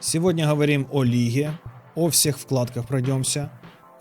Сегодня говорим о лиге, о всех вкладках пройдемся.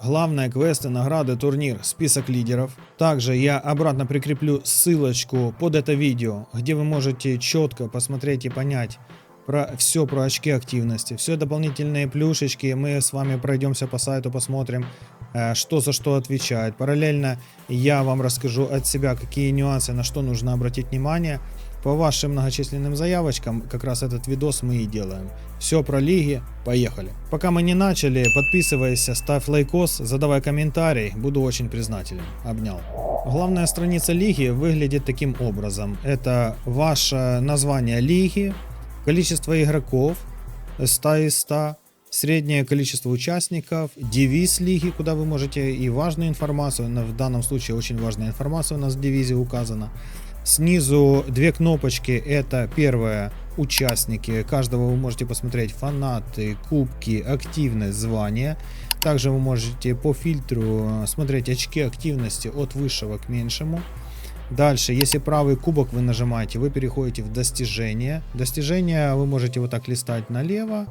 Главное, квесты, награды, турнир, список лидеров. Также я обратно прикреплю ссылочку под это видео, где вы можете четко посмотреть и понять про все про очки активности, все дополнительные плюшечки. Мы с вами пройдемся по сайту, посмотрим, э, что за что отвечает. Параллельно я вам расскажу от себя, какие нюансы, на что нужно обратить внимание. По вашим многочисленным заявочкам как раз этот видос мы и делаем. Все про лиги, поехали. Пока мы не начали, подписывайся, ставь лайкос, задавай комментарий, буду очень признателен. Обнял. Главная страница лиги выглядит таким образом. Это ваше название лиги, количество игроков 100 из 100, среднее количество участников, девиз лиги, куда вы можете и важную информацию, в данном случае очень важная информация у нас в дивизии указана. Снизу две кнопочки, это первое участники, каждого вы можете посмотреть фанаты, кубки, активность, звание. Также вы можете по фильтру смотреть очки активности от высшего к меньшему. Дальше, если правый кубок вы нажимаете, вы переходите в достижения. Достижения вы можете вот так листать налево.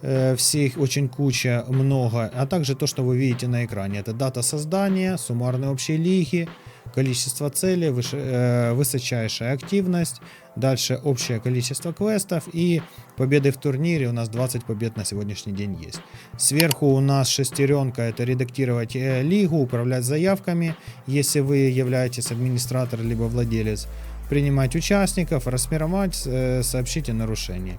Э, всех очень куча, много. А также то, что вы видите на экране. Это дата создания, суммарные общие лиги, количество целей, выше, э, высочайшая активность, дальше общее количество квестов и победы в турнире. У нас 20 побед на сегодняшний день есть. Сверху у нас шестеренка, это редактировать э, лигу, управлять заявками, если вы являетесь администратор либо владелец, принимать участников, расмировать, э, сообщите нарушение.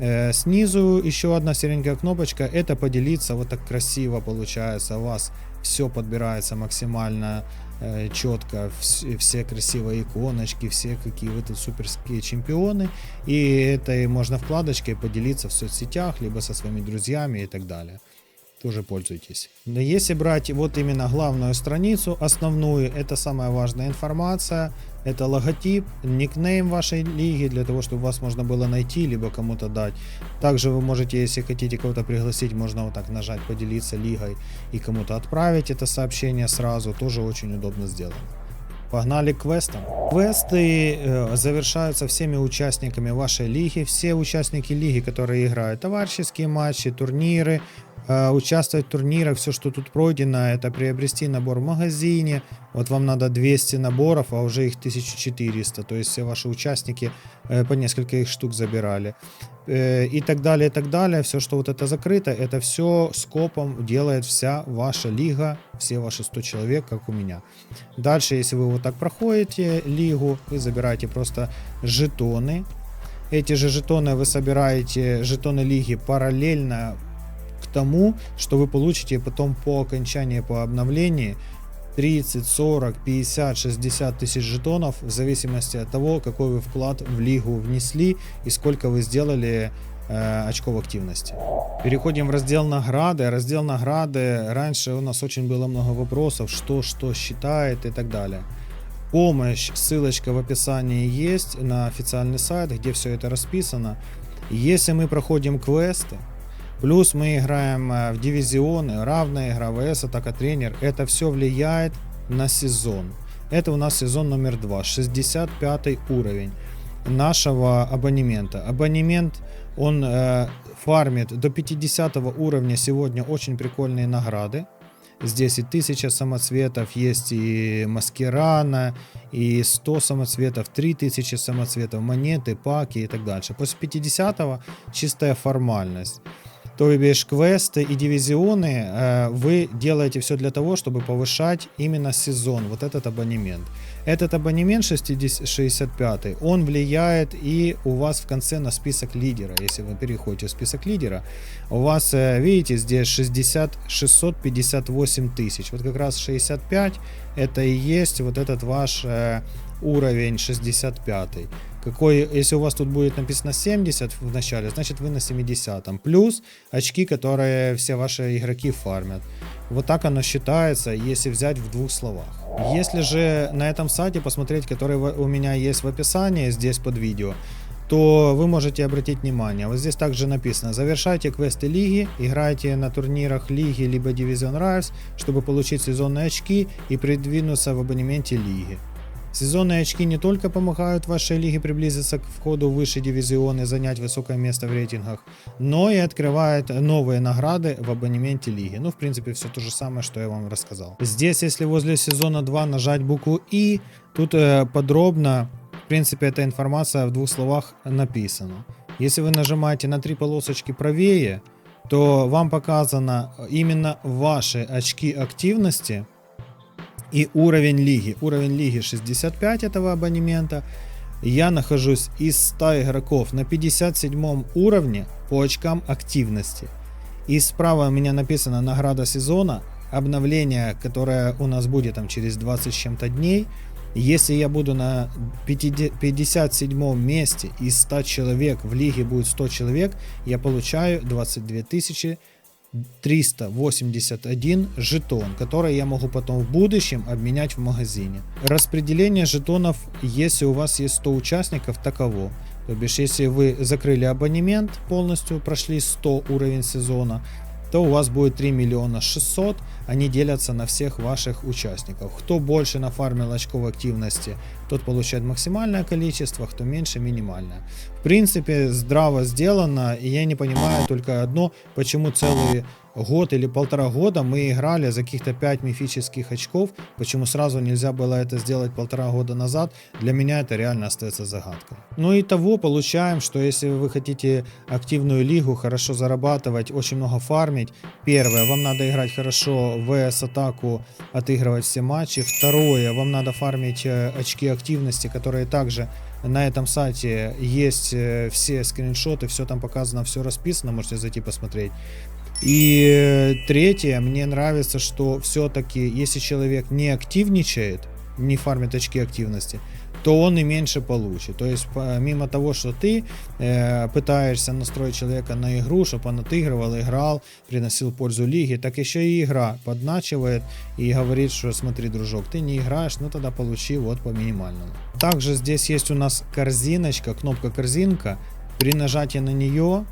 Э, снизу еще одна серенькая кнопочка, это поделиться, вот так красиво получается, у вас все подбирается максимально э, четко, все, красивые иконочки, все какие вы тут суперские чемпионы, и этой можно вкладочкой поделиться в соцсетях, либо со своими друзьями и так далее тоже пользуйтесь. Но если брать вот именно главную страницу, основную, это самая важная информация, это логотип, никнейм вашей лиги, для того, чтобы вас можно было найти, либо кому-то дать. Также вы можете, если хотите кого-то пригласить, можно вот так нажать, поделиться лигой и кому-то отправить это сообщение сразу, тоже очень удобно сделано. Погнали к квестам. Квесты э, завершаются всеми участниками вашей лиги. Все участники лиги, которые играют товарищеские матчи, турниры, участвовать в турнирах, все, что тут пройдено, это приобрести набор в магазине. Вот вам надо 200 наборов, а уже их 1400. То есть все ваши участники э, по несколько их штук забирали. Э, и так далее, и так далее. Все, что вот это закрыто, это все скопом делает вся ваша лига, все ваши 100 человек, как у меня. Дальше, если вы вот так проходите лигу, вы забираете просто жетоны. Эти же жетоны вы собираете, жетоны лиги параллельно тому, что вы получите потом по окончании, по обновлении 30, 40, 50, 60 тысяч жетонов в зависимости от того, какой вы вклад в лигу внесли и сколько вы сделали э, очков активности. Переходим в раздел награды. Раздел награды. Раньше у нас очень было много вопросов, что что считает и так далее. Помощь, ссылочка в описании есть на официальный сайт, где все это расписано. Если мы проходим квесты, Плюс мы играем э, в дивизионы, равная игра, ВС, атака, тренер. Это все влияет на сезон. Это у нас сезон номер 2, 65 уровень нашего абонемента. Абонемент, он э, фармит до 50 уровня сегодня очень прикольные награды. Здесь и 1000 самоцветов, есть и маскирана, и 100 самоцветов, 3000 самоцветов, монеты, паки и так дальше. После 50 чистая формальность то бишь квесты и дивизионы, э, вы делаете все для того, чтобы повышать именно сезон, вот этот абонемент. Этот абонемент 60, 65, он влияет и у вас в конце на список лидера. Если вы переходите в список лидера, у вас, э, видите, здесь 60, 658 тысяч. Вот как раз 65 это и есть вот этот ваш э, уровень 65. Какой, если у вас тут будет написано 70 в начале, значит вы на 70. Плюс очки, которые все ваши игроки фармят. Вот так оно считается, если взять в двух словах. Если же на этом сайте посмотреть, который у меня есть в описании, здесь под видео, то вы можете обратить внимание. Вот здесь также написано, завершайте квесты лиги, играйте на турнирах лиги либо Division Rise, чтобы получить сезонные очки и придвинуться в абонементе лиги. Сезонные очки не только помогают вашей лиге приблизиться к входу в высший дивизион и занять высокое место в рейтингах, но и открывают новые награды в абонементе лиги. Ну, в принципе, все то же самое, что я вам рассказал. Здесь, если возле сезона 2 нажать букву И, тут э, подробно, в принципе, эта информация в двух словах написана. Если вы нажимаете на три полосочки правее, то вам показано именно ваши очки активности и уровень лиги. Уровень лиги 65 этого абонемента. Я нахожусь из 100 игроков на 57 уровне по очкам активности. И справа у меня написано награда сезона, обновление, которое у нас будет там через 20 с чем-то дней. Если я буду на 57 месте из 100 человек, в лиге будет 100 человек, я получаю 22 тысячи 381 жетон, который я могу потом в будущем обменять в магазине. Распределение жетонов, если у вас есть 100 участников, таково. То бишь, если вы закрыли абонемент полностью, прошли 100 уровень сезона, то у вас будет 3 миллиона 600, они делятся на всех ваших участников. Кто больше нафармил очков активности, тот получает максимальное количество, кто меньше минимальное. В принципе, здраво сделано, и я не понимаю только одно, почему целый год или полтора года мы играли за каких-то 5 мифических очков, почему сразу нельзя было это сделать полтора года назад, для меня это реально остается загадкой. Ну и того получаем, что если вы хотите активную лигу, хорошо зарабатывать, очень много фармить, первое, вам надо играть хорошо в VS-атаку, отыгрывать все матчи, второе, вам надо фармить э, очки активности, которые также на этом сайте есть э, все скриншоты, все там показано, все расписано, можете зайти посмотреть. И третье, мне нравится, что все-таки, если человек не активничает, не фармит очки активности, то он и меньше получит. То есть, помимо того, что ты э, пытаешься настроить человека на игру, чтобы он отыгрывал, играл, приносил пользу лиге, так еще и игра подначивает и говорит, что смотри, дружок, ты не играешь, ну тогда получи вот по минимальному. Также здесь есть у нас корзиночка, кнопка корзинка. При нажатии на нее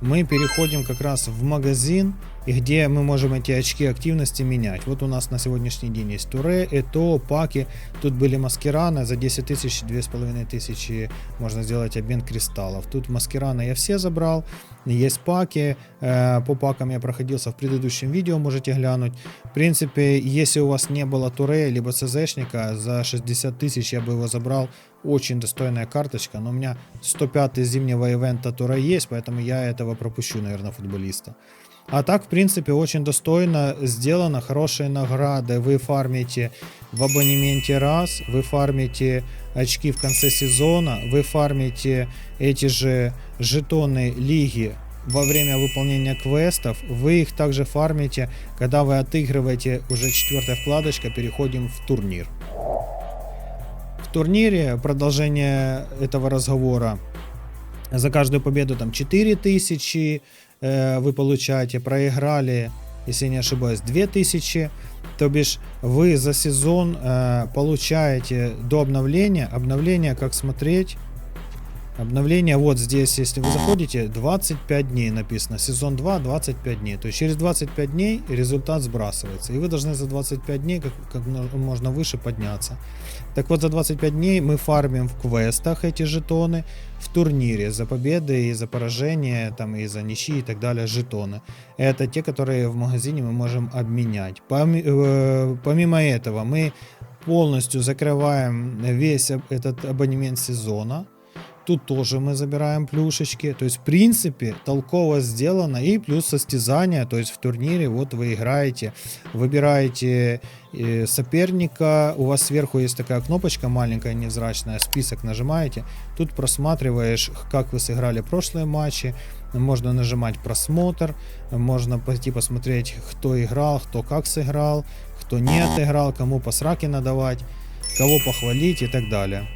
мы переходим как раз в магазин, и где мы можем эти очки активности менять. Вот у нас на сегодняшний день есть туре, ЭТО, паки. Тут были маскираны за 10 тысяч, 2500 можно сделать обмен кристаллов. Тут маскираны я все забрал. Есть паки, э, по пакам я проходился в предыдущем видео, можете глянуть. В принципе, если у вас не было туре, либо ЦЗшника, за 60 тысяч я бы его забрал. Очень достойная карточка, но у меня 105 зимнего ивента туре есть, поэтому я этого пропущу, наверное, футболиста. А так, в принципе, очень достойно сделано, хорошие награды. Вы фармите в абонементе раз, вы фармите очки в конце сезона, вы фармите эти же жетоны лиги во время выполнения квестов, вы их также фармите, когда вы отыгрываете уже четвертая вкладочка, переходим в турнир. В турнире продолжение этого разговора за каждую победу там 4000, э, вы получаете, проиграли, если не ошибаюсь, 2000. То бишь вы за сезон получаете до обновления, обновление как смотреть, Обновление вот здесь, если вы заходите, 25 дней написано. Сезон 2, 25 дней. То есть через 25 дней результат сбрасывается. И вы должны за 25 дней как, как можно выше подняться. Так вот, за 25 дней мы фармим в квестах эти жетоны, в турнире за победы и за поражение, там, и за ничьи и так далее жетоны. Это те, которые в магазине мы можем обменять. Э, помимо этого, мы полностью закрываем весь этот абонемент сезона Тут тоже мы забираем плюшечки. То есть, в принципе, толково сделано. И плюс состязания. То есть, в турнире вот вы играете, выбираете э, соперника. У вас сверху есть такая кнопочка маленькая, невзрачная. Список нажимаете. Тут просматриваешь, как вы сыграли прошлые матчи. Можно нажимать просмотр. Можно пойти посмотреть, кто играл, кто как сыграл, кто не отыграл, кому по сраке надавать, кого похвалить и так далее.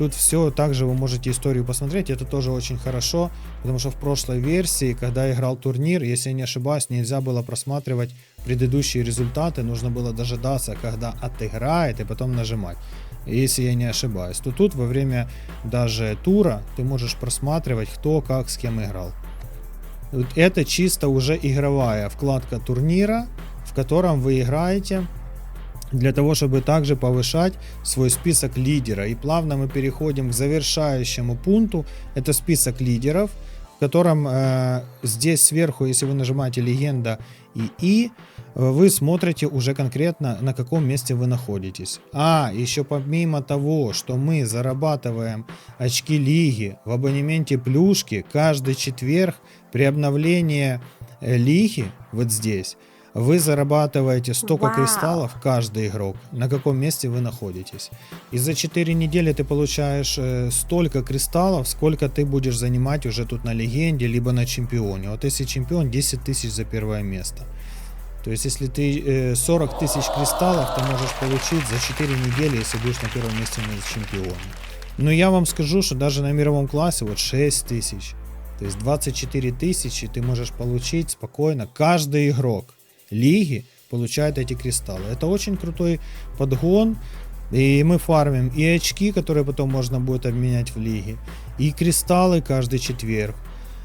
Тут все также вы можете историю посмотреть, это тоже очень хорошо, потому что в прошлой версии, когда играл турнир, если я не ошибаюсь, нельзя было просматривать предыдущие результаты, нужно было дожидаться, когда отыграет и потом нажимать, если я не ошибаюсь. То тут во время даже тура ты можешь просматривать, кто как с кем играл. Это чисто уже игровая вкладка турнира, в котором вы играете для того, чтобы также повышать свой список лидера. И плавно мы переходим к завершающему пункту. Это список лидеров, в котором э, здесь сверху, если вы нажимаете легенда и и, вы смотрите уже конкретно, на каком месте вы находитесь. А, еще помимо того, что мы зарабатываем очки лиги в абонементе плюшки каждый четверг при обновлении э, лиги, вот здесь, вы зарабатываете столько Вау. кристаллов, каждый игрок, на каком месте вы находитесь. И за 4 недели ты получаешь э, столько кристаллов, сколько ты будешь занимать уже тут на легенде, либо на чемпионе. Вот если чемпион, 10 тысяч за первое место. То есть, если ты э, 40 тысяч кристаллов, ты можешь получить за 4 недели, если будешь на первом месте на чемпионе. Но я вам скажу, что даже на мировом классе вот 6 тысяч. То есть 24 тысячи ты можешь получить спокойно. Каждый игрок лиги получает эти кристаллы. Это очень крутой подгон. И мы фармим и очки, которые потом можно будет обменять в лиге, и кристаллы каждый четверг,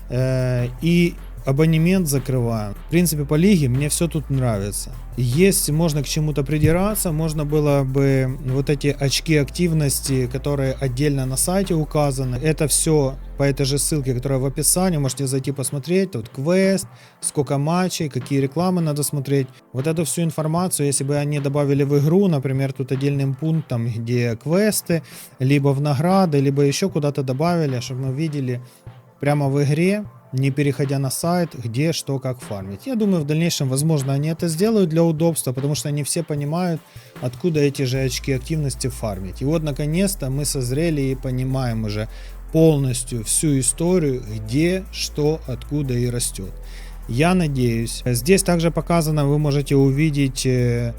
э, и абонемент закрываем. В принципе, по лиге мне все тут нравится. Есть, можно к чему-то придираться, можно было бы вот эти очки активности, которые отдельно на сайте указаны, это все по этой же ссылке, которая в описании, можете зайти посмотреть, тут квест, сколько матчей, какие рекламы надо смотреть. Вот эту всю информацию, если бы они добавили в игру, например, тут отдельным пунктом, где квесты, либо в награды, либо еще куда-то добавили, чтобы мы видели прямо в игре, не переходя на сайт, где, что, как фармить. Я думаю, в дальнейшем, возможно, они это сделают для удобства, потому что они все понимают, откуда эти же очки активности фармить. И вот, наконец-то, мы созрели и понимаем уже полностью всю историю, где, что, откуда и растет. Я надеюсь, здесь также показано, вы можете увидеть, э,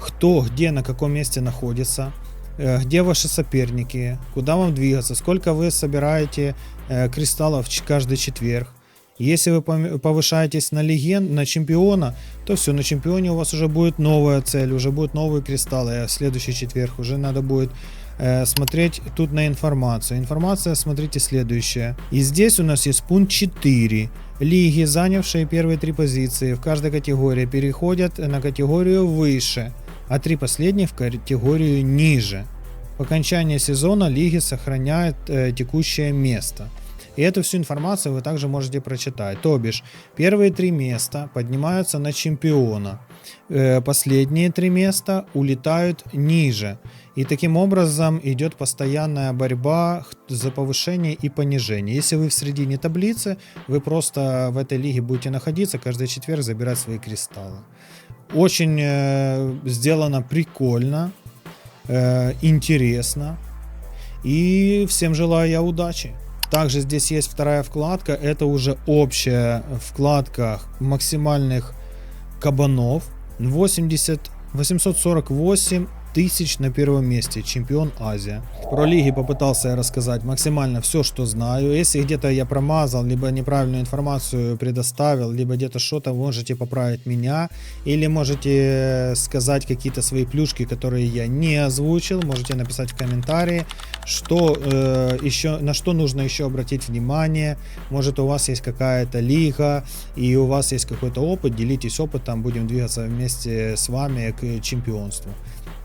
кто, где, на каком месте находится, э, где ваши соперники, куда вам двигаться, сколько вы собираете э, кристаллов каждый четверг. Если вы повышаетесь на легенд, на чемпиона, то все, на чемпионе у вас уже будет новая цель, уже будут новые кристаллы, а в следующий четверг уже надо будет э, смотреть тут на информацию. Информация, смотрите, следующая. И здесь у нас есть пункт 4. Лиги, занявшие первые три позиции в каждой категории, переходят на категорию выше, а три последних в категорию ниже. По окончании сезона лиги сохраняют э, текущее место. И эту всю информацию вы также можете прочитать. То бишь, первые три места поднимаются на чемпиона, э, последние три места улетают ниже. И таким образом идет постоянная борьба за повышение и понижение. Если вы в середине таблицы, вы просто в этой лиге будете находиться, каждый четверг забирать свои кристаллы. Очень э, сделано прикольно, э, интересно. И всем желаю я удачи. Также здесь есть вторая вкладка. Это уже общая вкладка максимальных кабанов. 80, 848 тысяч на первом месте. Чемпион Азия. Про лиги попытался я рассказать максимально все, что знаю. Если где-то я промазал, либо неправильную информацию предоставил, либо где-то что-то, можете поправить меня. Или можете сказать какие-то свои плюшки, которые я не озвучил. Можете написать в комментарии, что э, еще, на что нужно еще обратить внимание. Может у вас есть какая-то лига и у вас есть какой-то опыт, делитесь опытом, будем двигаться вместе с вами к чемпионству.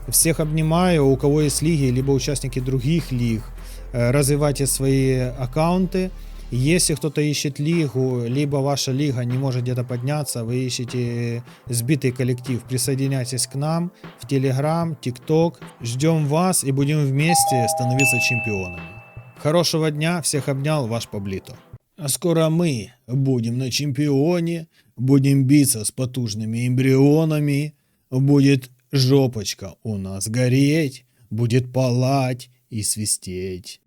Всех обнимаю, у кого есть лиги, либо участники других лиг, э, развивайте свои аккаунты. Если кто-то ищет лигу, либо ваша лига не может где-то подняться, вы ищете сбитый коллектив, присоединяйтесь к нам в Телеграм, ТикТок. Ждем вас и будем вместе становиться чемпионами. Хорошего дня, всех обнял, ваш Паблито. А скоро мы будем на чемпионе, будем биться с потужными эмбрионами, будет жопочка у нас гореть, будет палать и свистеть.